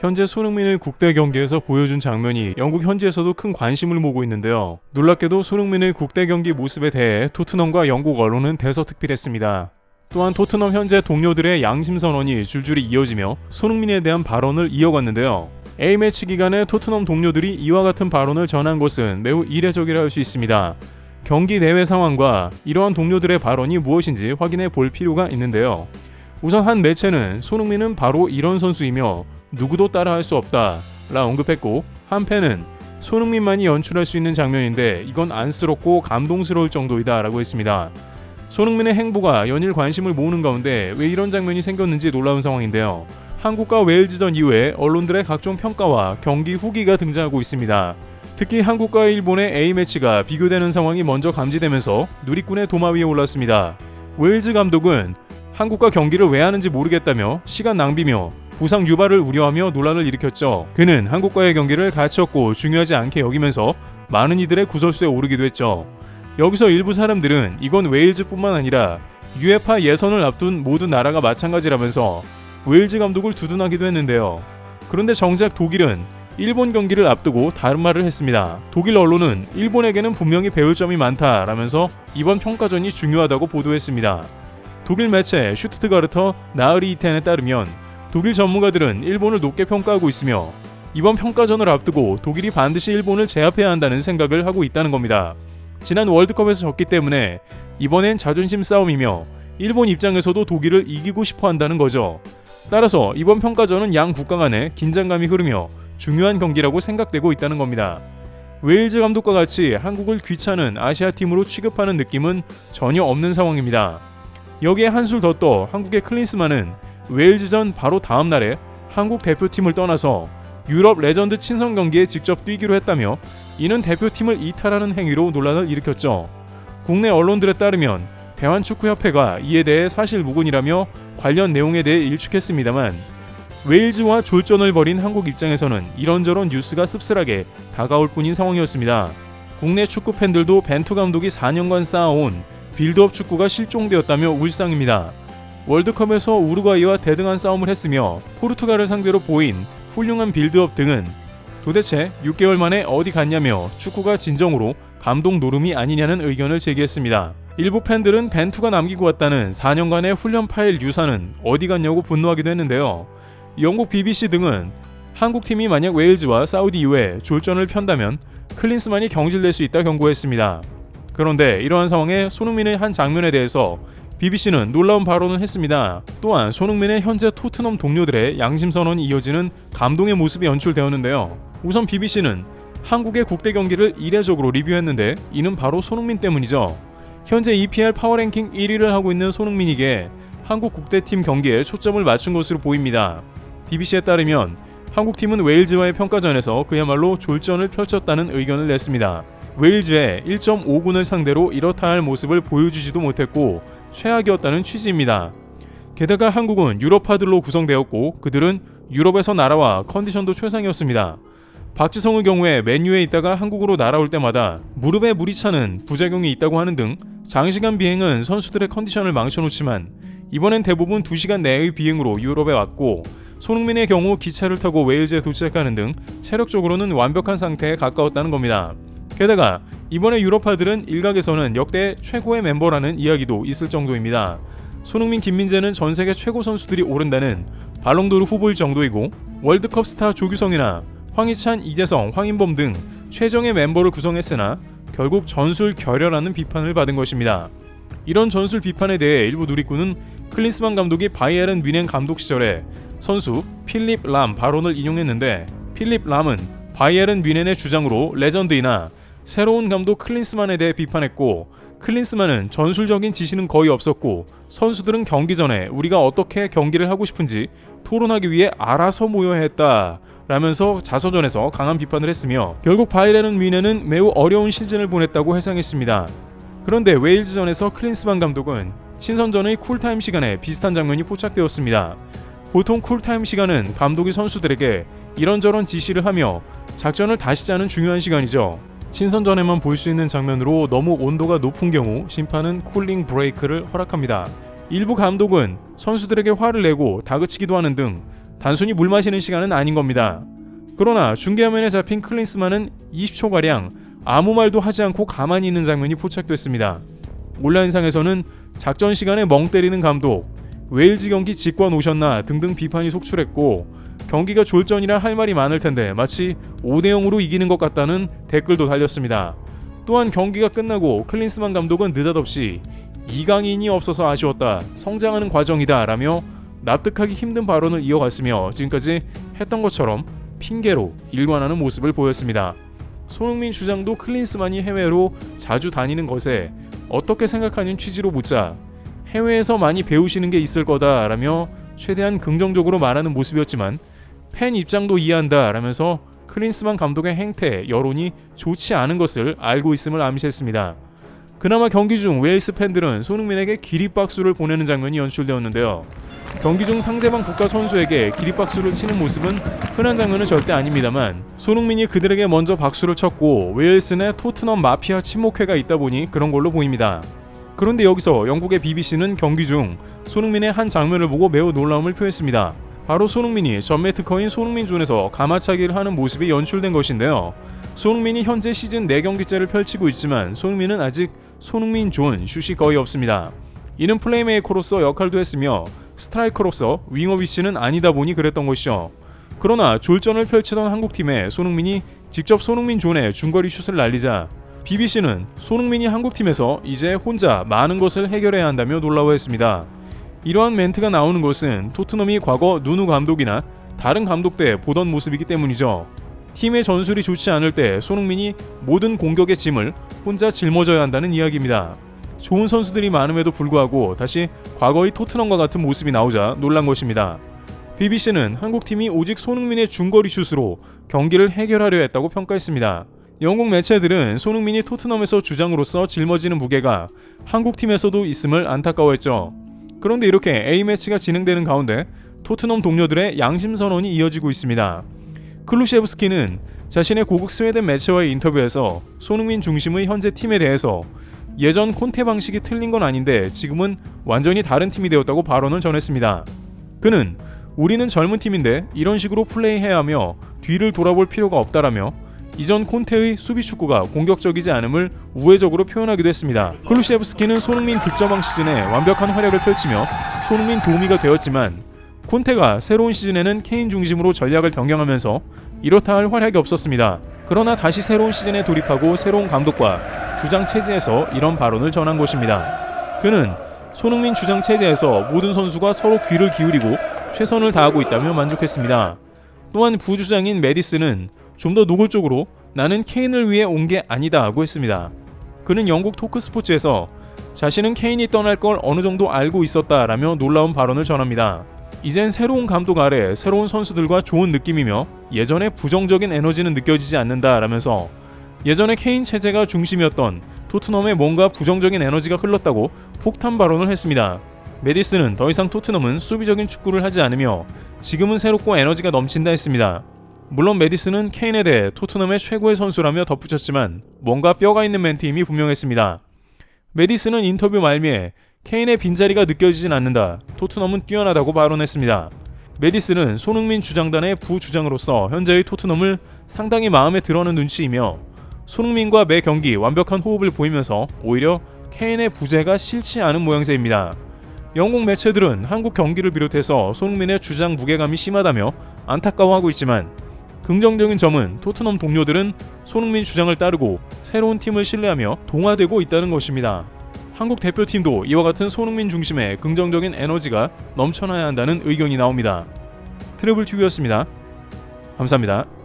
현재 손흥민을 국대 경기에서 보여준 장면이 영국 현지에서도 큰 관심을 모으고 있는데요. 놀랍게도 손흥민의 국대 경기 모습에 대해 토트넘과 영국 언론은 대서특필했습니다. 또한 토트넘 현재 동료들의 양심 선언이 줄줄이 이어지며 손흥민에 대한 발언을 이어갔는데요. A매치 기간에 토트넘 동료들이 이와 같은 발언을 전한 것은 매우 이례적이라 할 수 있습니다. 경기 내외 상황과 이러한 동료들의 발언이 무엇인지 확인해 볼 필요가 있는데요. 우선 한 매체는 손흥민은 바로 이런 선수이며 누구도 따라할 수 없다 라 언급했고 한 팬은 손흥민만이 연출할 수 있는 장면인데 이건 안쓰럽고 감동스러울 정도이다 라고 했습니다. 손흥민의 행보가 연일 관심을 모으는 가운데 왜 이런 장면이 생겼는지 놀라운 상황인데요. 한국과 웨일즈전 이후에 언론들의 각종 평가와 경기 후기가 등장하고 있습니다. 특히 한국과 일본의 A매치가 비교되는 상황이 먼저 감지되면서 누리꾼의 도마 위에 올랐습니다. 웨일즈 감독은 한국과 경기를 왜 하는지 모르겠다며 시간 낭비며 부상 유발을 우려하며 논란을 일으켰죠. 그는 한국과의 경기를 가치없고 중요하지 않게 여기면서 많은 이들의 구설수에 오르기도 했죠. 여기서 일부 사람들은 이건 웨일즈뿐만 아니라 유에파 예선을 앞둔 모든 나라가 마찬가지라면서 웨일즈 감독을 두둔하기도 했는데요. 그런데 정작 독일은 일본 경기를 앞두고 다른 말을 했습니다. 독일 언론은 일본에게는 분명히 배울 점이 많다라면서 이번 평가전이 중요하다고 보도했습니다. 독일 매체 슈트트가르터 나으리 이텐에 따르면 독일 전문가들은 일본을 높게 평가하고 있으며 이번 평가전을 앞두고 독일이 반드시 일본을 제압해야 한다는 생각을 하고 있다는 겁니다. 지난 월드컵에서 졌기 때문에 이번엔 자존심 싸움이며 일본 입장에서도 독일을 이기고 싶어 한다는 거죠. 따라서 이번 평가전은 양 국가 간에 긴장감이 흐르며 중요한 경기라고 생각되고 있다는 겁니다. 웨일즈 감독과 같이 한국을 귀찮은 아시아 팀으로 취급하는 느낌은 전혀 없는 상황입니다. 여기에 한술 더 떠 한국의 클린스만은 웨일즈전 바로 다음 날에 한국 대표팀을 떠나서 유럽 레전드 친선 경기에 직접 뛰기로 했다며 이는 대표팀을 이탈하는 행위로 논란을 일으켰죠. 국내 언론들에 따르면 대한축구협회가 이에 대해 사실 무근이라며 관련 내용에 대해 일축했습니다만 웨일즈와 졸전을 벌인 한국 입장에서는 이런저런 뉴스가 씁쓸하게 다가올 뿐인 상황이었습니다. 국내 축구 팬들도 벤투 감독이 4년간 쌓아온 빌드업 축구가 실종되었다며 울상입니다. 월드컵에서 우루과이와 대등한 싸움을 했으며 포르투갈을 상대로 보인 훌륭한 빌드업 등은 도대체 6개월 만에 어디 갔냐며 축구가 진정으로 감동 노름이 아니냐는 의견을 제기했습니다. 일부 팬들은 벤투가 남기고 왔다는 4년간의 훈련 파일 유산은 어디 갔냐고 분노하기도 했는데요. 영국 BBC 등은 한국 팀이 만약 웨일즈와 사우디 이후에 졸전을 편다면 클린스만이 경질될 수 있다 경고했습니다. 그런데 이러한 상황에 손흥민의 한 장면에 대해서 BBC는 놀라운 발언을 했습니다. 또한 손흥민의 현재 토트넘 동료들의 양심 선언이 이어지는 감동의 모습이 연출되었는데요. 우선 BBC는 한국의 국대 경기를 이례적으로 리뷰했는데 이는 바로 손흥민 때문이죠. 현재 EPL 파워랭킹 1위를 하고 있는 손흥민에게 한국 국대팀 경기에 초점을 맞춘 것으로 보입니다. BBC에 따르면 한국팀은 웨일즈와의 평가전에서 그야말로 졸전을 펼쳤다는 의견을 냈습니다. 웨일즈의 1.5군을 상대로 이렇다 할 모습을 보여주지도 못했고 최악이었다는 취지입니다. 게다가 한국은 유럽파들로 구성되었고 그들은 유럽에서 날아와 컨디션도 최상이었습니다. 박지성의 경우에 맨유에 있다가 한국으로 날아올 때마다 무릎에 물이 차는 부작용이 있다고 하는 등 장시간 비행은 선수들의 컨디션을 망쳐놓지만 이번엔 대부분 2시간 내의 비행으로 유럽에 왔고 손흥민의 경우 기차를 타고 웨일즈에 도착하는 등 체력적으로는 완벽한 상태에 가까웠다는 겁니다. 게다가 이번에 유럽파들은 일각에서는 역대 최고의 멤버라는 이야기도 있을 정도입니다. 손흥민, 김민재는 전 세계 최고 선수들이 오른다는 발롱도르 후보일 정도이고 월드컵 스타 조규성이나 황희찬, 이재성, 황인범 등 최정의 멤버를 구성했으나 결국 전술 결여라는 비판을 받은 것입니다. 이런 전술 비판에 대해 일부 누리꾼은 클린스만 감독이 바이에른 뮌헨 감독 시절에 선수 필립 람 발언을 인용했는데 필립 람은 바이에른 뮌헨의 주장으로 레전드이나 새로운 감독 클린스만에 대해 비판했고 클린스만은 전술적인 지시는 거의 없었고 선수들은 경기 전에 우리가 어떻게 경기를 하고 싶은지 토론하기 위해 알아서 모여야 했다. 라면서 자서전에서 강한 비판을 했으며 결국 바이에른 뮌헨은 매우 어려운 시즌을 보냈다고 해상했습니다. 그런데 웨일즈전에서 클린스만 감독은 친선전의 쿨타임 시간에 비슷한 장면이 포착되었습니다. 보통 쿨타임 시간은 감독이 선수들에게 이런저런 지시를 하며 작전을 다시 짜는 중요한 시간이죠. 친선전에만 볼 수 있는 장면으로 너무 온도가 높은 경우 심판은 쿨링 브레이크를 허락합니다. 일부 감독은 선수들에게 화를 내고 다그치기도 하는 등 단순히 물 마시는 시간은 아닌 겁니다. 그러나 중계화면에 잡힌 클린스만은 20초가량 아무 말도 하지 않고 가만히 있는 장면이 포착됐습니다. 온라인상에서는 작전 시간에 멍 때리는 감독, 웨일즈 경기 직관 오셨나 등등 비판이 속출했고 경기가 졸전이라 할 말이 많을 텐데 마치 5대 0으로 이기는 것 같다는 댓글도 달렸습니다. 또한 경기가 끝나고 클린스만 감독은 느닷없이 이강인이 없어서 아쉬웠다. 성장하는 과정이다. 라며 납득하기 힘든 발언을 이어갔으며 지금까지 했던 것처럼 핑계로 일관하는 모습을 보였습니다. 손흥민 주장도 클린스만이 해외로 자주 다니는 것에 어떻게 생각하는 취지로 묻자 해외에서 많이 배우시는 게 있을 거다라며 최대한 긍정적으로 말하는 모습이었지만 팬 입장도 이해한다 라면서 클린스만 감독의 행태, 여론이 좋지 않은 것을 알고 있음을 암시했습니다. 그나마 경기 중 웨일스 팬들은 손흥민에게 기립박수를 보내는 장면이 연출되었는데요. 경기 중 상대방 국가 선수에게 기립박수를 치는 모습은 흔한 장면은 절대 아닙니다만 손흥민이 그들에게 먼저 박수를 쳤고 웨일스 내 토트넘 마피아 친목회가 있다 보니 그런 걸로 보입니다. 그런데 여기서 영국의 BBC는 경기 중 손흥민의 한 장면을 보고 매우 놀라움을 표했습니다. 바로 손흥민이 전매 특허인 손흥민 존에서 가마차기를 하는 모습이 연출된 것인데요. 손흥민이 현재 시즌 4경기째를 펼치고 있지만 손흥민은 아직 손흥민 존 슛이 거의 없습니다. 이는 플레이메이커로서 역할도 했으며 스트라이커로서 윙어 위치는 아니다 보니 그랬던 것이죠. 그러나 졸전을 펼치던 한국팀에 손흥민이 직접 손흥민 존에 중거리 슛을 날리자 BBC는 손흥민이 한국팀에서 이제 혼자 많은 것을 해결해야 한다며 놀라워했습니다. 이러한 멘트가 나오는 것은 토트넘이 과거 누누 감독이나 다른 감독 때 보던 모습이기 때문이죠. 팀의 전술이 좋지 않을 때 손흥민이 모든 공격의 짐을 혼자 짊어져야 한다는 이야기입니다. 좋은 선수들이 많음에도 불구하고 다시 과거의 토트넘과 같은 모습이 나오자 놀란 것입니다. BBC는 한국팀이 오직 손흥민의 중거리 슛으로 경기를 해결하려 했다고 평가했습니다. 영국 매체들은 손흥민이 토트넘에서 주장으로서 짊어지는 무게가 한국팀에서도 있음을 안타까워했죠. 그런데 이렇게 A매치가 진행되는 가운데 토트넘 동료들의 양심 선언이 이어지고 있습니다. 클루셰브스키는 자신의 고국 스웨덴 매체와의 인터뷰에서 손흥민 중심의 현재 팀에 대해서 예전 콘테 방식이 틀린 건 아닌데 지금은 완전히 다른 팀이 되었다고 발언을 전했습니다. 그는 우리는 젊은 팀인데 이런 식으로 플레이해야 하며 뒤를 돌아볼 필요가 없다라며 이전 콘테의 수비 축구가 공격적이지 않음을 우회적으로 표현하기도 했습니다. 클루셰브스키는 손흥민 득점왕 시즌에 완벽한 활약을 펼치며 손흥민 도우미가 되었지만 콘테가 새로운 시즌에는 케인 중심으로 전략을 변경하면서 이렇다 할 활약이 없었습니다. 그러나 다시 새로운 시즌에 돌입하고 새로운 감독과 주장 체제에서 이런 발언을 전한 것입니다. 그는 손흥민 주장 체제에서 모든 선수가 서로 귀를 기울이고 최선을 다하고 있다며 만족했습니다. 또한 부주장인 메디스는 좀 더 노골적으로 나는 케인을 위해 온 게 아니다 하고 했습니다. 그는 영국 토크 스포츠에서 자신은 케인이 떠날 걸 어느 정도 알고 있었다라며 놀라운 발언을 전합니다. 이젠 새로운 감독 아래 새로운 선수들과 좋은 느낌이며 예전에 부정적인 에너지는 느껴지지 않는다라면서 예전에 케인 체제가 중심이었던 토트넘에 뭔가 부정적인 에너지가 흘렀다고 폭탄 발언을 했습니다. 메디스는 더 이상 토트넘은 수비적인 축구를 하지 않으며 지금은 새롭고 에너지가 넘친다 했습니다. 물론 메디스는 케인에 대해 토트넘의 최고의 선수라며 덧붙였지만 뭔가 뼈가 있는 멘트임이 분명했습니다. 메디스는 인터뷰 말미에 케인의 빈자리가 느껴지진 않는다. 토트넘은 뛰어나다고 발언했습니다. 메디스는 손흥민 주장단의 부주장으로서 현재의 토트넘을 상당히 마음에 들어하는 눈치이며 손흥민과 매 경기 완벽한 호흡을 보이면서 오히려 케인의 부재가 싫지 않은 모양새입니다. 영국 매체들은 한국 경기를 비롯해서 손흥민의 주장 무게감이 심하다며 안타까워하고 있지만 긍정적인 점은 토트넘 동료들은 손흥민 주장을 따르고 새로운 팀을 신뢰하며 동화되고 있다는 것입니다. 한국 대표팀도 이와 같은 손흥민 중심의 긍정적인 에너지가 넘쳐나야 한다는 의견이 나옵니다. 트래블 튜브였습니다. 감사합니다.